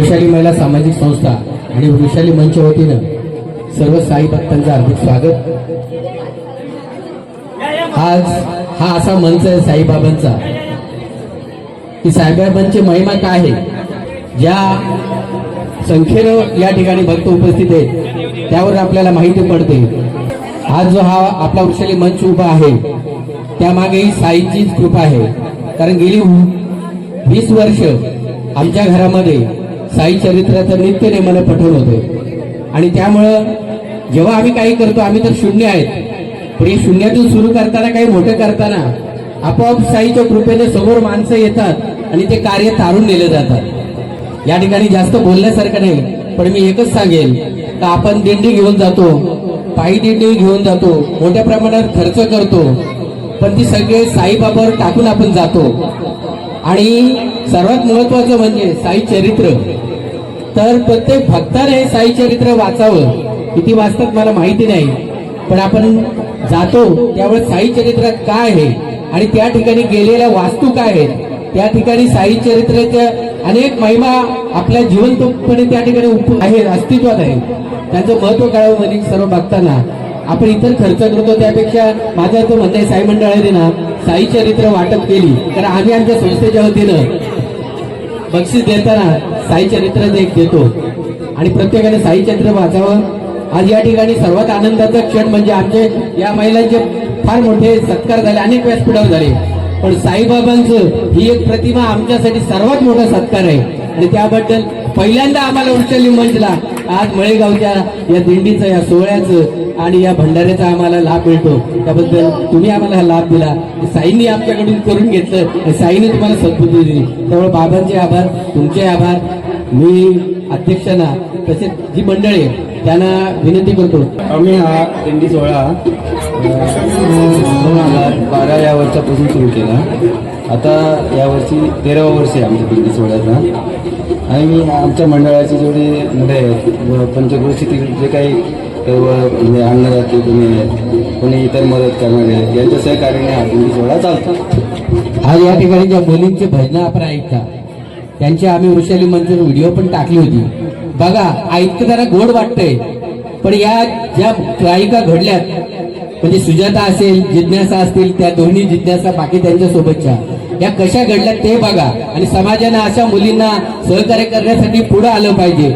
वृषाली महिला सामाजिक संस्था आणि वृषाली मंच वतीनं सर्व साई भक्तांचं हार्दिक स्वागत. आज हा असा मंच आहे साईबाबांचा. की साईबाबांची महिमा काय आहे? ज्या संख्येनं या ठिकाणी भक्त उपस्थित आहेत त्यावर आपल्याला माहिती पडते. आज जो हा आपला वृषाली मंच उभा आहे त्यामागेही साईचीच कृपा आहे. कारण गेली वीस वर्ष आमच्या घरामध्ये साई चरित्राचं नित्य नेमानं पठण होते. आणि त्यामुळं जेव्हा आम्ही काही करतो आम्ही तर शून्य आहेत. पण हे शून्यातून सुरू करताना काही मोठं करताना आपोआप साईच्या कृपेने समोर माणसं येतात आणि ते कार्य तारून नेले जातात. या ठिकाणी जास्त बोलण्यासारखं नाही पण मी एकच सांगेन का आपण दिंडी घेऊन जातो पायी दिंडी घेऊन जातो मोठ्या प्रमाणात खर्च करतो पण ती सगळे साईबाबावर टाकून आपण जातो. आणि सर्वात महत्वाचं म्हणजे साई चरित्र. तर प्रत्येक भक्ताने हे साई चरित्र वाचावं किती वाचतात मला माहिती नाही. पण आपण जातो त्यावेळेस साई चरित्रात काय आहे? आणि त्या ठिकाणी गेलेल्या वास्तू काय आहेत? त्या ठिकाणी साई चरित्राच्या अनेक महिमा आपल्या जिवंतपणे त्या ठिकाणी उप- आहेत अस्तित्वात आहे त्यांचं महत्त्व कळावं म्हणजे सर्व भक्तांना. आपण इतर खर्च करतो त्यापेक्षा माझं तो म्हणणं आहे साई मंडळाने ना साई चरित्र वाटप केली. तर आम्ही आमच्या संस्थेच्या वतीनं बक्षीस देताना साई चरित्र एक देतो. आणि प्रत्येकाने साई चरित्र वाचावं. आज या ठिकाणी सर्वात आनंदाचा क्षण म्हणजे आमचे या महिलांचे फार मोठे सत्कार झाले. अनेक व्यासपीठावर झाले. पण साईबाबांचं ही एक प्रतिमा आमच्यासाठी सर्वात मोठा सत्कार आहे. आणि त्याबद्दल पहिल्यांदा आम्हाला उचलली मंचला आज मळेगावच्या या दिंडीचं या सोहळ्याचं आणि या भंडाऱ्याचा आम्हाला लाभ मिळतो. त्याबद्दल तुम्ही आम्हाला हा लाभ दिला. साईंनी आमच्याकडून करून घेतलं. साईने तुम्हाला सद्बुद्धी दिली. त्यामुळे बाबांचे आभार तुमचे आभार. मी अध्यक्षांना तसेच जी मंडळी आहे त्यांना विनंती करतो. आम्ही हा दिंडी सोहळा दोन हजार बारा या वर्षापासून सुरू केला. आता यावर्षी तेरावं वर्ष आहे आमच्या दिंडी सोहळ्याचा. आणि आमच्या मंडळाची जेवढे मुलं आहेत व जे काही सर्व म्हणजे अन्नदाते कोणी आहेत कोणी इतर मदत करणारे यांच्या सहकार्याने हा दिंडी सोहळा चालतो. आज या ठिकाणी ज्या मुलींची भजनं आपण ऐकता त्यांची आम्ही वृषाली मंचून व्हिडिओ पण टाकली होती. बघा ऐकतं जरा गोड वाटतंय पण या ज्या गायिका घडल्यात म्हणजे सुजाता असेल जिज्ञासा असतील त्या दोन्ही जिज्ञासा बाकी त्यांच्या सोबतच्या या कशा घडल्यात ते बघा आणि समाजानं अशा मुलींना सहकार्य करण्यासाठी पुढे आलं पाहिजे.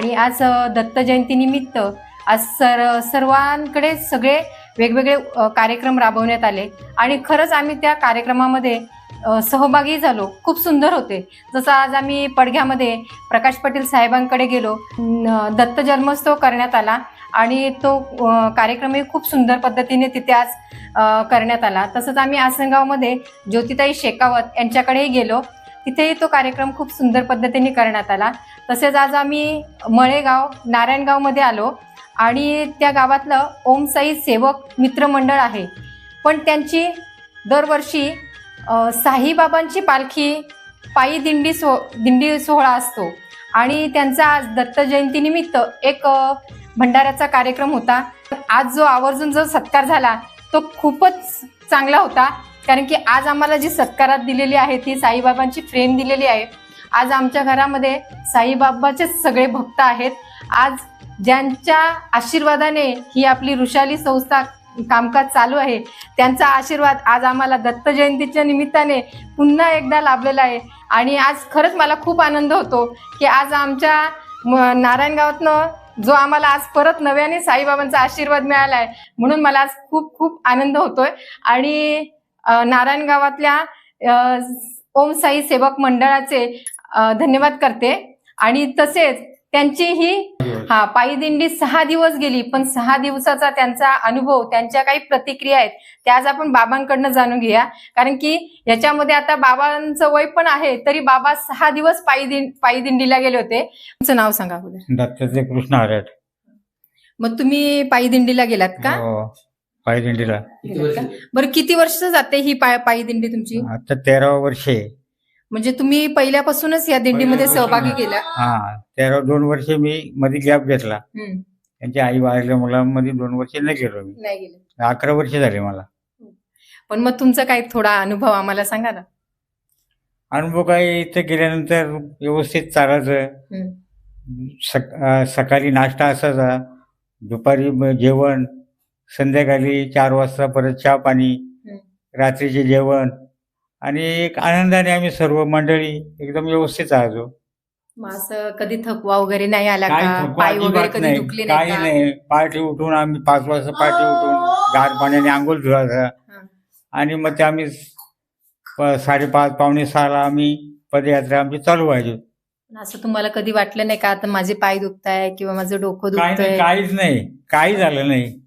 आणि आज दत्त जयंतीनिमित्त आज सर सर्वांकडे सगळे वेगवेगळे कार्यक्रम राबवण्यात आले. आणि खरंच आम्ही त्या कार्यक्रमामध्ये सहभागी झालो. खूप सुंदर होते. जसं आज आम्ही पडघ्यामध्ये प्रकाश पाटील साहेबांकडे गेलो. न- दत्त जन्मोत्सव करण्यात आला. आणि तो कार्यक्रमही खूप सुंदर पद्धतीने तिथे आज करण्यात आला. तसंच आम्ही आसनगावमध्ये ज्योतिताई शेकावत यांच्याकडेही गेलो. तिथेही तो कार्यक्रम खूप सुंदर पद्धतीने करण्यात आला. तसेच आज आम्ही मळेगाव नारायणगावमध्ये आलो आणि त्या गावातलं ओम साई सेवक मित्रमंडळ आहे. पण त्यांची दरवर्षी साईबाबांची पालखी पायी दिंडी सो दिंडी सोहळा असतो. आणि त्यांचा आज दत्त जयंतीनिमित्त एक भंडाऱ्याचा कार्यक्रम होता. आज जो आवर्जून जो सत्कार झाला तो खूपच चांगला होता. कारण की आज आम्हाला जी सत्कारात दिलेली आहे ती साईबाबांची फ्रेम दिलेली आहे. आज आमच्या घरामध्ये साईबाबाचे सगळे भक्त आहेत. आज ज्यांच्या आशीर्वादाने ही आपली ऋषाली संस्था कामकाज चालू आहे त्यांचा आशीर्वाद आज आम्हाला दत्त जयंतीच्या निमित्ताने पुन्हा एकदा लाभलेला आहे. आणि आज खरंच मला खूप आनंद होतो की आज आमच्या म- नारायणगावातनं जो आम्हाला आज परत नव्याने साईबाबांचा आशीर्वाद मिळाला आहे म्हणून मला आज खूप खूप आनंद होतोय. आणि अ, नारायणगावातल्या अ, ओम साई सेवक मंडळाचे धन्यवाद करते. आणि तसेच त्यांची ही हा पायी दिंडी सहा दिवस गेली पण सहा दिवसाचा त्यांचा अनुभव त्यांच्या काही प्रतिक्रिया आहेत त्या आज आपण बाबांकडनं जाणून घेऊया. कारण की याच्यामध्ये आता बाबांचं वय पण आहे तरी बाबा सहा दिवस पायी दिं पायी दिंडीला गेले होते. तुमचं नाव सांगा दत्ताचे कृष्ण हरट मग तुम्ही पायी दिंडीला गेलात का? पायदिंडीला. बरं किती वर्ष जाते ही पाय पायी दिंडी तुमची? आता तेरावं वर्ष आहे. म्हणजे तुम्ही पहिल्यापासूनच या दिंडीमध्ये सहभागी केला हा तेरा दोन वर्ष मी मध्ये गॅप घेतला. हम्म. त्यांची आई वाढल्या मुलांमध्ये दोन वर्ष नाही गेलो मी. नाही गेले. अकरा वर्ष झाले मला. पण मग तुमचा काही थोडा अनुभव आम्हाला सांगा ना. अनुभव काय इथं गेल्यानंतर व्यवस्थित चालायचं. हम्म. सक अं, सकाळी नाश्ता असायचा. दुपारी जेवण. संध्याकाळी चार वाजता परत चहा पाणी. रात्रीचे जेवण आणि एक आनंदाने आम्ही सर्व मंडळी एकदम व्यवस्थित मग असं कधी थकवा वगैरे नाही आला काय का? थकवा पाय वगैरे अजिबात कधी नाही. दुखले काही नाही? नाही. पहाटे उठून आम्ही पाच वाजता पहाटे उठून गार पाण्याने आंघोळ धुवायचा हा. आणि मग ते आम्ही प- साडेपाच पावणे सहाला आम्ही पदयात्रा आमची चालू व्हायची. असं तुम्हाला कधी वाटलं नाही का आता माझे पाय दुखताय किंवा माझं डोकं काही नाही दुखतंय? काहीच नाही. काही झालं नाही.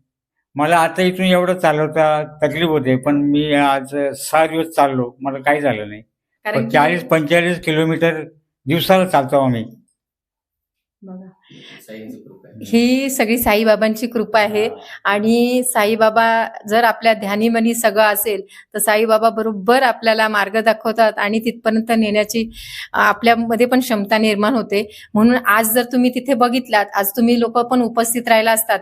मला आता इथून एवढं चालवता तकलीफ होते पण मी आज सहा दिवस चाललो मला काही झालं नाही कारण पण की- चाळीस पंचेचाळीस किलोमीटर दिवसाला चालतो आम्ही बघा. ही सगळी साईबाबांची कृपा आहे. आणि साईबाबा जर आपल्या ध्यानीमनी सगळं असेल तर साईबाबा बरोबर आपल्याला मार्ग दाखवतात आणि तिथपर्यंत नेण्याची आपल्यामध्ये पण क्षमता निर्माण होते. म्हणून आज जर तुम्ही तिथे बघितलात आज तुम्ही लोक पण उपस्थित राहिला असतात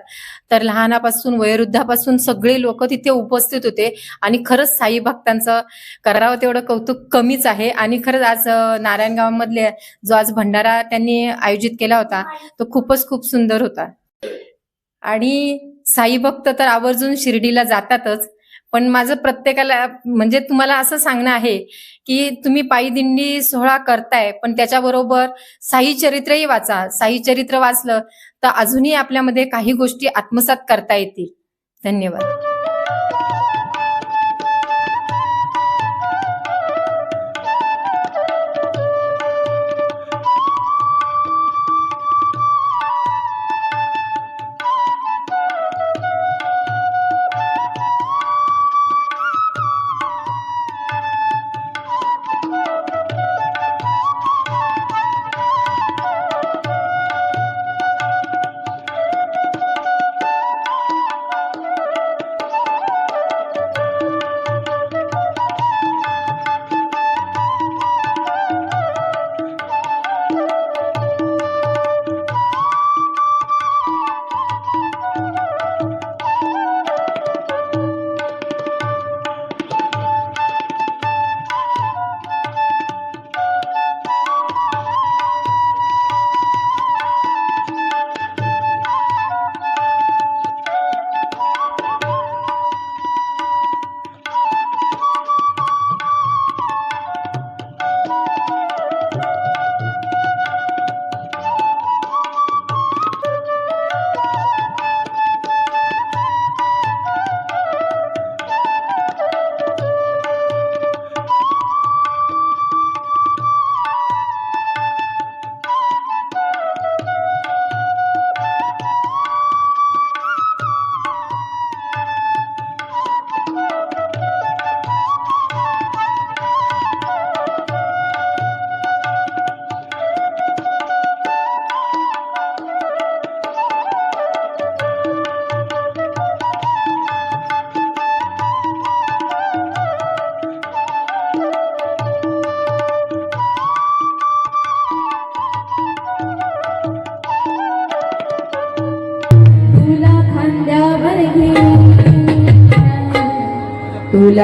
तर लहानापासून वयोवृद्धापासून सगळे लोक तिथे उपस्थित होते. आणि खरंच साई भक्तांचं करावं तेवढं कौतुक कमीच आहे. आणि खरंच आज नारायणगावामधले जो आज भंडारा त्यांनी आयोजित केला होता तो खूपच खूप सुंदर होता. आणि साई भक्त तर आवर्जून शिर्डीला जातातच पण माझं प्रत्येकाला म्हणजे तुम्हाला असं सांगणं आहे की तुम्ही पायी दिंडी सोहळा करताय पण त्याच्याबरोबर साई चरित्रही वाचा. साई चरित्र वाचलं तर अजूनही आपल्यामध्ये काही गोष्टी आत्मसात करता येतील. धन्यवाद.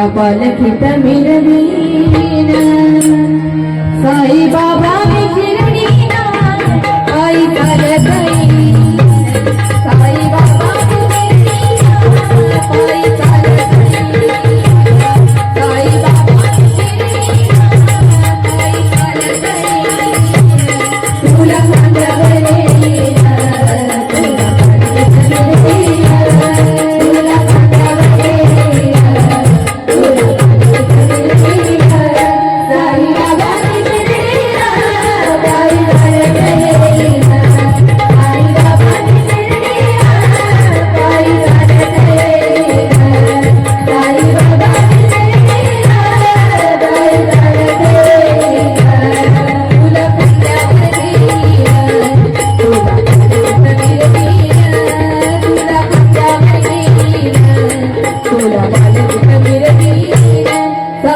तुला पालखीत मिरवीन साई बाबा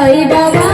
জয় বাবা।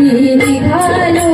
విధాలు